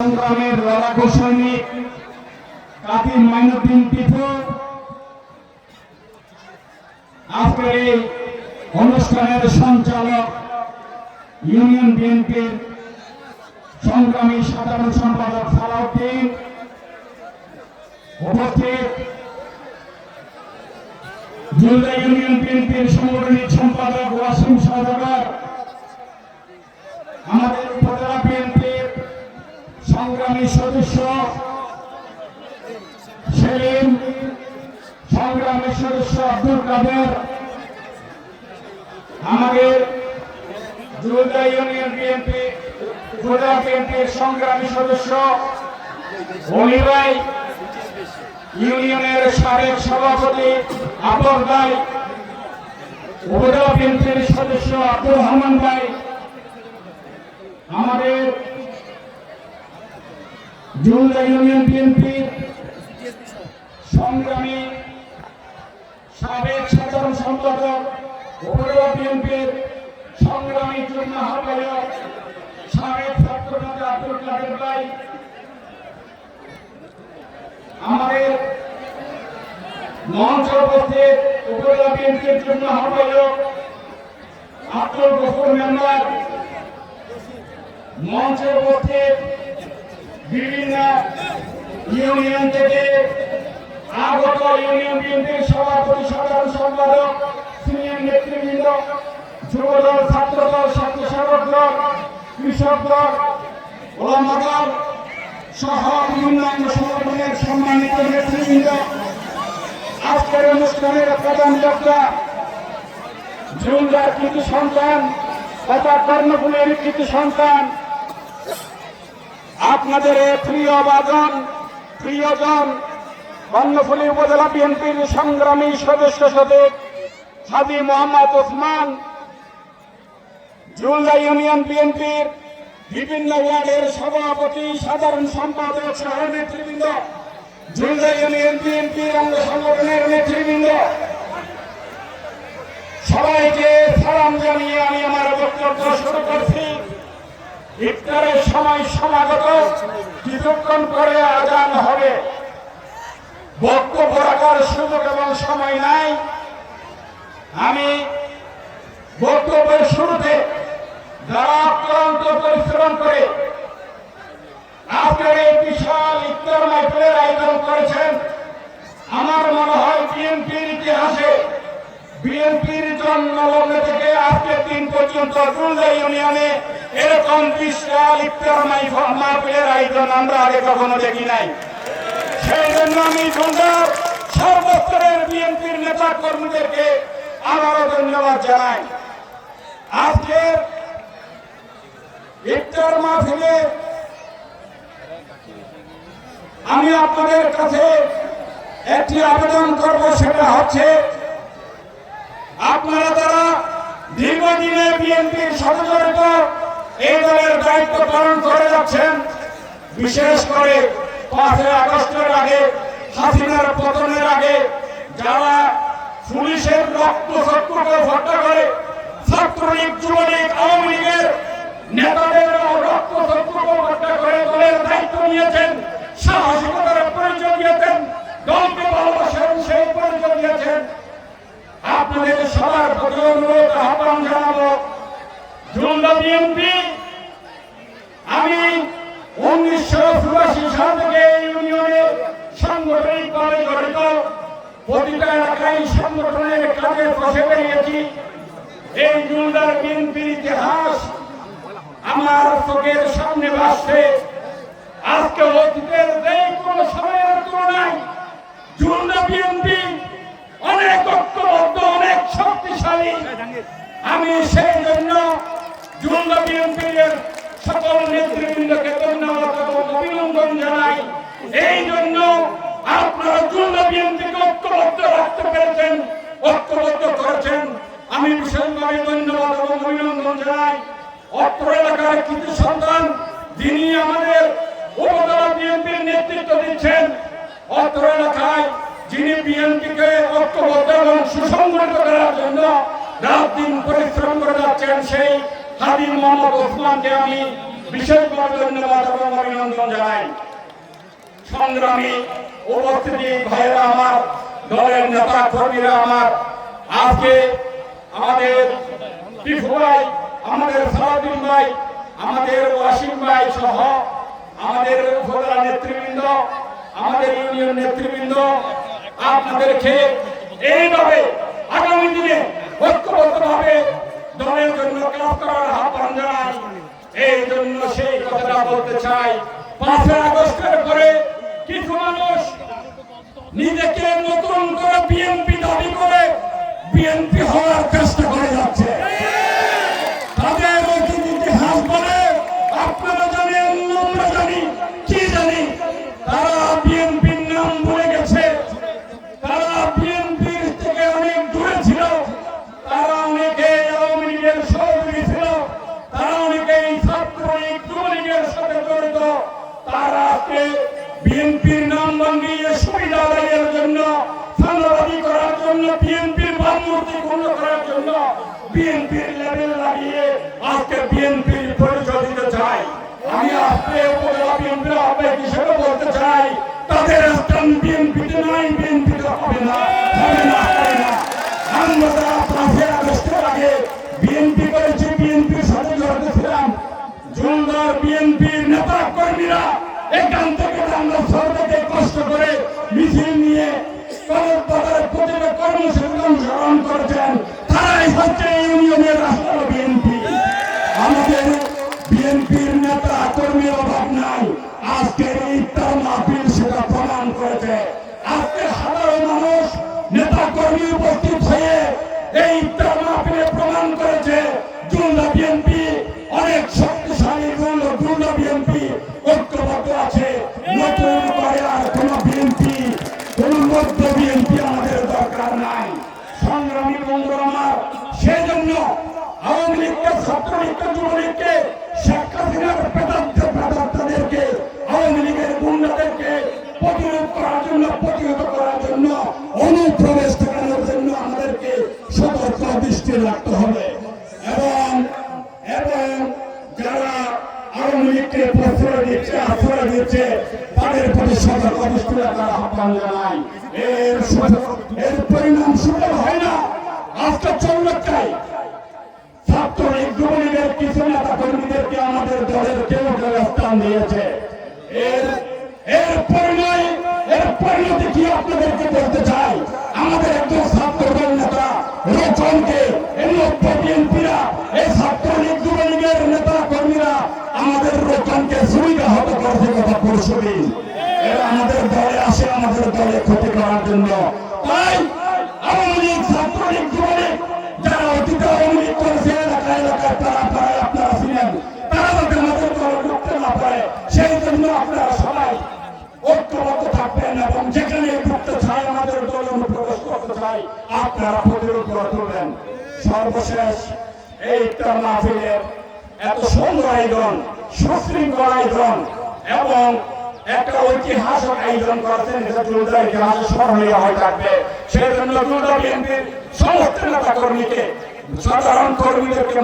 সংগ্রামের লড়াকু সৈনিক কাতির মাইনুদ্দিন টিপু। আজকের এই অনুষ্ঠানের সঞ্চালক ইউনিয়ন বিএনপির সংগ্রামী সাধারণ সম্পাদক সালাউদ্দিন। উপস্থিত জুলদা ইউনিয়ন বিএনপির সাংগঠনিক সম্পাদক ওয়াসিম সহযোগর আমাদের উপজেলা বিএনপির সংগ্রামী সদস্য, সেলিম সংগ্রামী সদস্য আব্দুল কাদের। আমাদের জুলদা ইউনিয়ন বিএনপি জুলদা বিএনপির সংগ্রামী সদস্য অলিভাই ইউনিয়নের সাবেক সভাপতি আবর ভাই, উপজেলা বিএনপির সদস্য আব্দুর রহমান ভাই। আমাদের জুলদা ইউনিয়ন সংগ্রামী সাবেক সাধারণ সম্পাদক বিএনপির সংগ্রামী আহ্বায়ক সাবেক ছাত্রনেতা আব্দুল কাদের ভাই। আমাদের মঞ্চ উপস্থিত উপজেলা বিএনপির যুগ্ম আহ্বায়ক আব্দুল মেম্বার। মঞ্চে উপস্থিত বিভিন্ন ইউনিয়ন থেকে আগত ইউনিয়ন বিএনপির সভাপতি, সাধারণ সম্পাদক, সিনিয়র নেতৃবৃন্দ, যুবদল, ছাত্রদল স্বেচ্ছাসেবক দল, কৃষক দল ওলামা সহ বিভিন্ন সংগঠনের সম্মানিত নেতৃবৃন্দ, আজকের অনুষ্ঠানের প্রধান বক্তা ঝুলদার কৃতি সন্তান তথা কর্ণফুলের কৃতি সন্তান আপনাদের প্রিয় বাজন প্রিয়জন কর্ণফুলী উপজেলা বিএনপির সংগ্রামী সদস্য সচিব হাজি মোহাম্মদ ওসমান জুলদা ইউনিয়ন বিএনপির বিভিন্ন ওয়ার্ডের সভাপতি, সাধারণ সম্পাদক, সহ নেতৃবৃন্দ জুলদা ইউনিয়ন বিএনপির অঙ্গ সংগঠনের নেতৃবৃন্দ। সবাইকে সালাম জানিয়ে আমি আমার বক্তব্য শুরু ইফতারের সময় সমাগত কিছুক্ষণ পরে আজান হবে। বক্তব্য রাখার সুযোগ এবং সময় নাই। আমি বক্তব্যের শুরুতে যারা অক্লান্ত পরিশ্রম করে আপনার এই বিশাল ইফতার মাইফিলের আয়োজন করেছেন, আমার মনে হয় বিএনপির ইতিহাসে বিএনপির জন্মলগ্ন থেকে আজকের দিন পর্যন্ত জুলদা ইউনিয়নে এরকম বিশাল ইফতার মাহফিলের আয়োজন আমরা আগে কখনো দেখি নাই। সেই জন্য আমি জুলদার সর্বস্তরের বিএনপির নেতা কর্মীদেরকে আবারও ধন্যবাদ জানাই। আজকের ইফতার মাহফিলে আমি আপনাদের কাছে একটি আবেদন করব, সেটা হচ্ছে আপনারা যারা দীর্ঘদিনে বিএনপির সদস্যরিত এই দলের দায়িত্ব পালন করে যাচ্ছেন, বিশেষ করে পাঁচই আগস্টের আগে, হাসিনার পতনের আগে, যারা পুলিশের রক্ত শত্রুকে হত্যা করে ছাত্রলীগ, যুবলীগ, আওয়ামী লীগের নেতাদের রক্ত শত্রুকে হত্যা করে দলের দায়িত্ব নিয়েছেন, সাহসিকতার পরিচয় দিয়েছেন দলকে ভালোবাসেন সেই পরিচয় দিয়েছেন আপনাদের সবার প্রতি অনুরোধ আহ্বান জানাব জুলদা আমার চোখের সামনে ভাসছে। আজকে অতীতের যে কোনো সময়ের তুলনায় অনেক ঐক্যবদ্ধ, অনেক আমি সেই বিএনপির সকল নেতৃবৃন্দকে ধন্যবাদ এবং অভিনন্দন জানাই। এই জন্য আপনারা জুলদা বিএনপিকে ঐক্যবদ্ধ রাখতে পেরেছেন, ঐক্যবদ্ধ করেছেন। আমি বিশেষভাবে ধন্যবাদ এবং অভিনন্দন জানাই। অত্র এলাকার কিছু সন্তান যিনি আমাদের উপজেলা বিএনপির নেতৃত্ব দিচ্ছেন, অত্র এলাকায় যিনি বিএনপিকে ঐক্যবদ্ধ এবং সুসংগঠিত করার জন্য রাত দিন পরিশ্রম করে যাচ্ছেন সেই হাবিব মোহাম্মদ ওসমানকে আমি বিশেষভাবে ধন্যবাদ এবং অভিনন্দন জানাই। সংগ্রামী উপস্থিতি, ভাইয়েরা আমার, দলের নেতা কর্মীরা আমার, আজকে আমাদের ভাই, আমাদের সারাদিন ভাই, আমাদের ওয়াসিম ভাই সহ আমাদের উপজেলা নেতৃবৃন্দ, আমাদের ইউনিয়ন নেতৃবৃন্দ, আপনাদেরকে এইভাবে আগামী দিনে ঐক্যবদ্ধভাবে দলের জন্য কাজ করার আহ্বান জানাই এই জন্য সেই কথাটা বলতে চাই। পাঁচই আগস্টের পরে কিছু মানুষ নিজেকে নতুন করে বিএনপি দাবি করে বিএনপি হওয়ার চেষ্টা করে যাচ্ছে তাদের অতীত ইতিহাস বলে আপনারা জানেন আমরা জানি কি জানি তারা বিএনপির নাম ভুলে গেছে তারা বিএনপির থেকে অনেক দূরে ছিল তারা অনেকে আওয়ামী লীগের সহযোগী ছিল তারা অনেকেই ছাত্রলীগ যুবলীগের সাথে জড়িত তারা আজকে বিএনপির নাম ভাঙিয়ে সুবিধা আদায়ের জন্য সাংবাদিক করার জন্য বিএনপির ভাবমূর্তি পূর্ণ করার জন্য বিএনপির লেভেল লাগিয়ে আজকে বিএনপির পরিচয় দিতে চাই। আমি আজকে উপজেলা বিএনপির হিসেবে বলতে চাই, তাদের স্থান বিএনপিতে নাই, বিএনপিতে হবে না হবে না হবে না। বিএনপি নেতা কর্মীরা এখান থেকে আমরা সরকারকে সেটা প্রমাণ করেছে। আজকে সাধারণ মানুষ নেতা কর্মী উপস্থিত হয়ে এই মাহফিলে প্রমাণ করেছে জুলদা বিএনপি অনেক শক্তিশালী জুলদা বিএনপি ঐক্যবদ্ধ আছে। নতুন করে আর কোন বিএনপি, কোন মধ্য বিএনপি আমাদের দরকার নাই। সংগ্রামী বন্ধু আমার, সেজন্য আওয়ামী লীগকে, ছাত্রলীগকে, যুবলীগকে অনুপ্রবেশ ঠেকানোর জন্য আমাদেরকে সতর্ক দৃষ্টি রাখতে হবে। এবং এবং যারা আওয়ামী লীগকে প্রশ্রয় দিচ্ছে, আশ্রয় দিচ্ছে, তাদের প্রতি সতর্ক দৃষ্টি রাখার আহ্বান জানাই এর সুফল- এর পরিণাম সুফল হয় না আজকে চৌরাত্রায় ছাত্রলীগ যুবলীগের কিছু নেতা কর্মীদেরকে আমাদের দলের কেউ কেউ স্থান দিয়েছে এর এর পরিণয় এর পরিণতি কি আপনাদেরকে বলতে চাই আমাদের একজন ছাত্র দল নেতা রচনকে এই মধ্য বিএনপিরা, এই ছাত্রলীগ যুবলীগের নেতা কর্মীরা আমাদের লোকজনকে সুবিধা হতে করছে কথা এরা আমাদের দলে আসে, আমাদের দলে ক্ষতি করার জন্য। তাই আওয়ামী লীগ এই ইফতার মাহফিলের এত সুন্দর আয়োজন, সুশৃঙ্খল আয়োজন, এবং একটা ঐতিহাসিক আয়োজন করেছেন যেটা ইতিহাসে স্মরণীয় হয়ে থাকবে। সেই জন্য বিএনপির সমস্ত নেতা কর্মীকে সাধারণ কর্মীদেরকে